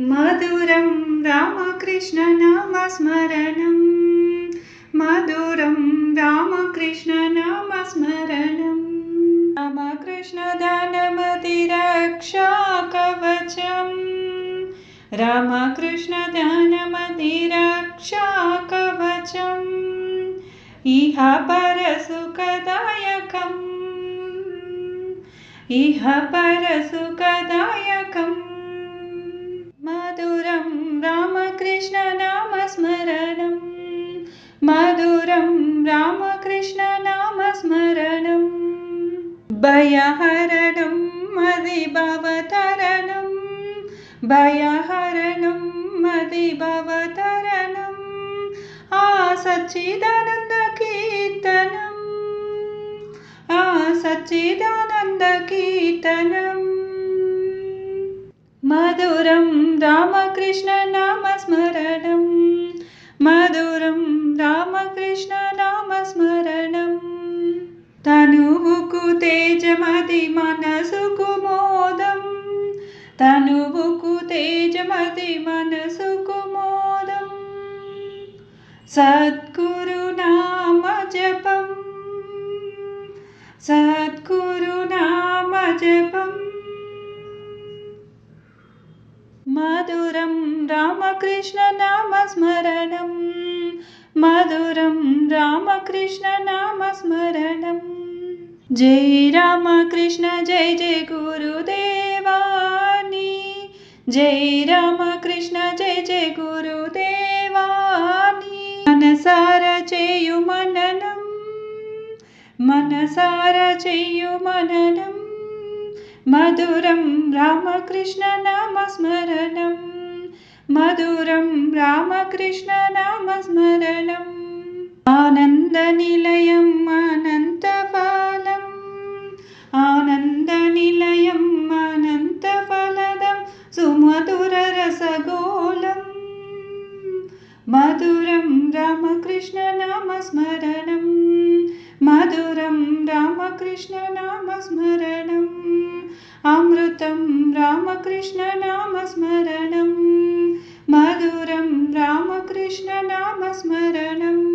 मधुरं रामकृष्णनामस्मरणं। मधुरं रामकृष्णनामस्मरणं। रामकृष्णदानमतिरक्षाकवचं रामकृष्णदानमतिरक्षाकवचम्। इह परसुखदायकम्। इह परसुखदायकम् रामकृष्णनामस्मरणं मधुरं रामकृष्णनामस्मरणं भयहरणं मदिभवतरणं भयहरणं मदिभवतरणम्। आ सच्चिदानन्दकीर्तनम् आ सच्चिदानन्दकीर्तनम् मधुरं रामकृष्णनामस्मरणं तनुवुकु तेजमतिमनसु कुमोदं तनुवुकु तेजमतिमनसु कुमोदं सद्गुरुनामजपं सद्गुरुनामजपम् मधुरं रामकृष्णनामस्मरणं मधुरं रामकृष्णनामस्मरणं जय राम कृष्ण जय जय गुरुदेवानी। जय राम कृष्ण जय जय गुरुदेवानी। मनसार चेयु मननं मनसार चेयु मननं। मधुरं रामकृष्ण नाम स्मरणम् मधुरं रामकृष्ण नाम स्मरणम् आनन्दनिलय मधुरं रामकृष्णनामस्मरणं मधुरं रामकृष्णनामस्मरणम्। अमृतं रामकृष्णनामस्मरणं मधुरं रामकृष्णनामस्मरणम्